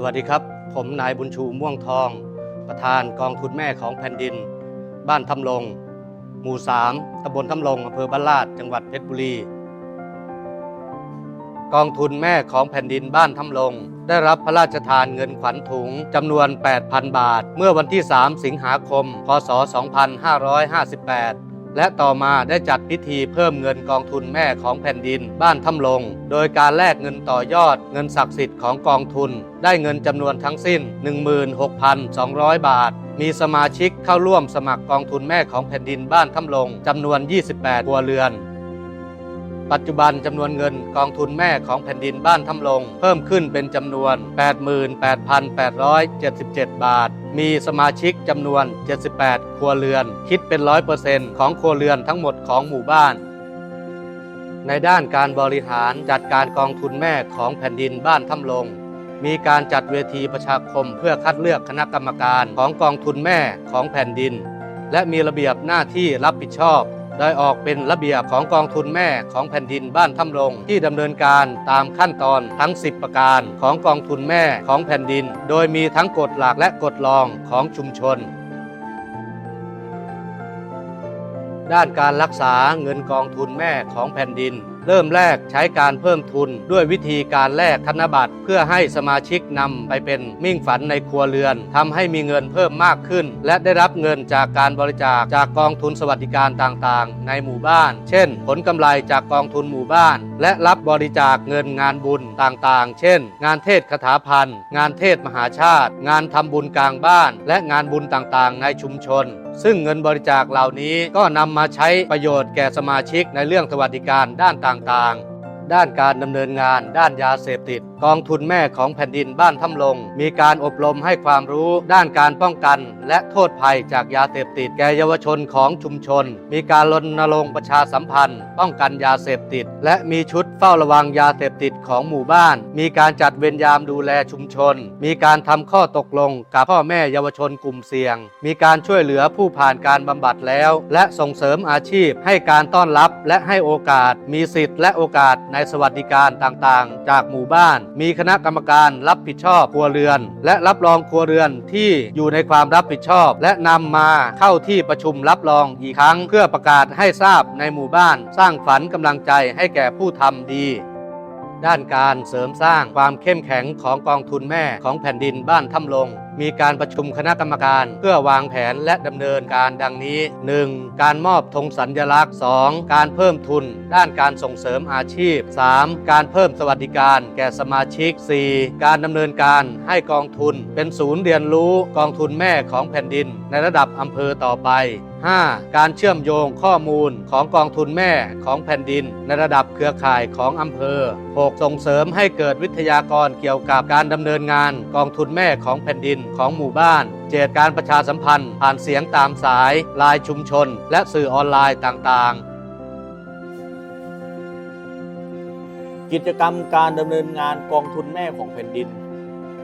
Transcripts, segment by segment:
สวัสดีครับ ผมนายบุญชูม่วงทอง ประธานกองทุนแม่ของแผ่นดิน บ้านทำลง หมู่ 3ตำบลทำลงอำเภอบ้านลาดจังหวัดเพชรบุรี กองทุนแม่ของแผ่นดินบ้านทำลง ได้รับพระราชทานเงินขวัญถุงจำนวน 8,000 บาท เมื่อวันที่ 3 สิงหาคม พศ 2558 และต่อมาได้จัดพิธีเพิ่มเงินกองทุนแม่ของแผ่นดิน บ้านทำลง โดยการแลกเงินต่อยอด เงินศักดิ์สิทธิ์ของกองทุน ได้เงินจำนวนทั้งสิ้น 16,200 บาท มีสมาชิกเข้าร่วมสมัครกองทุนแม่ของแผ่นดินบ้านทำลงจำนวน 28ครัวเรือน ปัจจุบันจำนวนเงินกองทุนแม่ของแผ่นดินบ้านทำลง เพิ่มขึ้นเป็นจำนวน 88,877 บาท มีสมาชิกจำนวน 78 ครัวเรือน คิดเป็น 100%ของครัวเรือนทั้งหมดของหมู่บ้านในด้านการบริหารจัดการกองทุนแม่ของแผ่นดินบ้านทำลง มีการจัดเวทีประชาคมเพื่อคัดเลือกคณะกรรมการของกองทุนแม่ของแผ่นดิน และมีระเบียบหน้าที่รับผิดชอบ ได้ออกเป็นระเบียบของกองทุนแม่ของแผ่นดินบ้านทำรงที่ดำเนินการตามขั้นตอนทั้ง 10 ประการของกองทุนแม่ของแผ่นดิน โดยมีทั้งกฎหลักและกฎรองของชุมชน ด้านการรักษาเงินกองทุนแม่ของแผ่นดิน เริ่มแรกใช้การเพิ่มทุน ด้วยวิธีการแลกธนบัตรเพื่อให้สมาชิกนำไปเป็นมิ่งฝันในครัวเรือนทำให้มีเงินเพิ่มมากขึ้น และได้รับเงินจากการบริจาคจากกองทุนสวัสดิการต่างๆ ในหมู่บ้าน เช่น ผลกำไรจากกองทุนหมู่บ้าน และรับบริจาคเงินงานบุญต่างๆ เช่น งานเทศคาถาพันธ์งานเทศมหาชาติ งานทำบุญกลางบ้าน และงานบุญต่างๆ ในชุมชนซึ่งเงินบริจาคเหล่านี้ก็นำมาใช้ประโยชน์แก่สมาชิกในเรื่องสวัสดิการด้านต่างๆ ด้านการดำเนินงาน ด้านยาเสพติด กองทุนแม่ของแผ่นดินบ้านทำลง มีการอบรมให้ความรู้ด้านการป้องกัน และโทษภัยจากยาเสพติดแก่เยาวชนของชุมชน มีการรณรงค์ประชาสัมพันธ์ ป้องกันยาเสพติด และมีชุดเฝ้าระวังยาเสพติดของหมู่บ้าน มีการจัดเวรยามดูแลชุมชน มีการทำข้อตกลงกับพ่อแม่เยาวชนกลุ่มเสี่ยง มีการช่วยเหลือผู้ผ่านการบำบัดแล้ว และส่งเสริมอาชีพให้การต้อนรับและให้โอกาส มีสิทธิ์และโอกาสในสวัสดิการต่างๆ จากหมู่บ้าน มีคณะกรรมการรับผิดชอบครัวเรือน และรับรองครัวเรือนที่อยู่ในความรับผิดชอบ และนำมาเข้าที่ประชุมรับรองอีกครั้ง เพื่อประกาศให้ทราบในหมู่บ้าน สร้างฝันกำลังใจให้แก่ผู้ทำดีด้านการเสริมสร้างความเข้มแข็งของกองทุนแม่ของแผ่นดินบ้านถ้ำลง มีการประชุมคณะกรรมการ เพื่อวางแผนและดำเนินการดังนี้ 1. การมอบธงสัญลักษณ์ 2. การเพิ่มทุน ด้านการส่งเสริมอาชีพ 3. การเพิ่มสวัสดิการแก่สมาชิก 4. การดำเนินการให้กองทุน เป็นศูนย์เรียนรู้กองทุนแม่ของแผ่นดิน ในระดับอำเภอต่อไป 5. การเชื่อมโยงข้อมูลของกองทุนแม่ของแผ่นดิน ในระดับเครือข่ายของอำเภอ 6. ส่งเสริมให้เกิดวิทยากรเกี่ยวกับการดำเนินงานกองทุนแม่ของแผ่นดินของหมู่บ้าน เจตการประชาสัมพันธ์ ผ่านเสียงตามสายลายชุมชน และสื่อออนไลน์ต่างๆกิจกรรมการดำเนินงานกองทุนแม่ของแผ่นดิน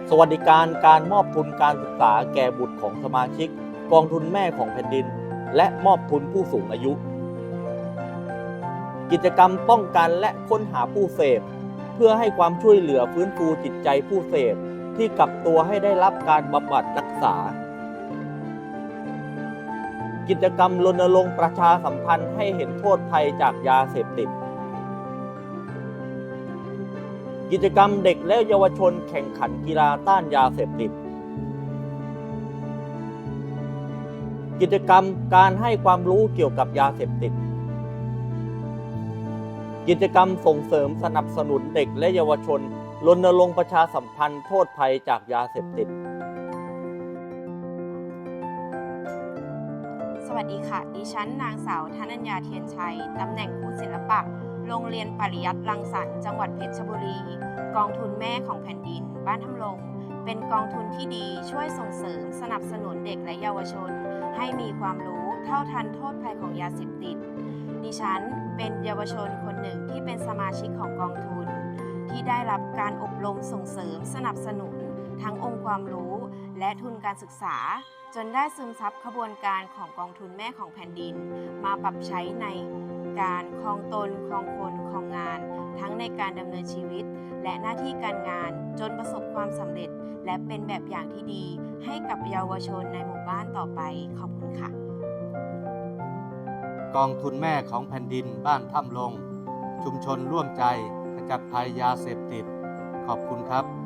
สวัสดิการการมอบทุนการศึกษาแก่บุตรของสมาชิก กองทุนแม่ของแผ่นดิน และมอบทุนผู้สูงอายุ กิจกรรมป้องกันและค้นหาผู้เสพ เพื่อให้ความช่วยเหลือฟื้นฟูจิตใจผู้เสพ ที่กลับตัวให้ได้รับการบำบัดรักษา กิจกรรมรณรงค์ประชาสัมพันธ์ให้เห็นโทษภัยจากยาเสพติด กิจกรรมเด็กและเยาวชนแข่งขันกีฬาต้านยาเสพติด กิจกรรมการให้ความรู้เกี่ยวกับยาเสพติดกิจกรรมส่งเสริมสนับสนุนเด็กและเยาวชน รณรงค์ประชาสัมพันธ์โทษภัยจากยาเสพติด สวัสดีค่ะ ดิฉันนางสาวธนัญญาเทียนชัย ตำแหน่งครูศิลปะ โรงเรียนปริยัติรังสรรค์จังหวัดเพชรบุรี กองทุนแม่ของแผ่นดิน บ้านทำลง เป็นกองทุนที่ดีช่วยส่งเสริมสนับสนุนเด็กและเยาวชน ให้มีความรู้เท่าทันโทษภัยของยาเสพติด ดิฉันเป็นเยาวชนคนหนึ่งที่เป็นสมาชิกของกองทุน ที่ได้รับการอบรมส่งเสริมสนับสนุน ทั้งองค์ความรู้และทุนการศึกษา จนได้ซึมซับขบวนการของกองทุนแม่ของแผ่นดิน มาปรับใช้ในการคลองตนคลองคนคลองงาน ทั้งในการดำเนินชีวิต และหน้าที่การงานจนประสบความสำเร็จ และเป็นแบบอย่างที่ดี ให้กับเยาวชนในหมู่บ้านต่อไปขอบคุณค่ะ กองทุนแม่ของแผ่นดินบ้านถ้ำลง ชุมชนร่วมใจ จัดภัยยาเสพติด ขอบคุณครับ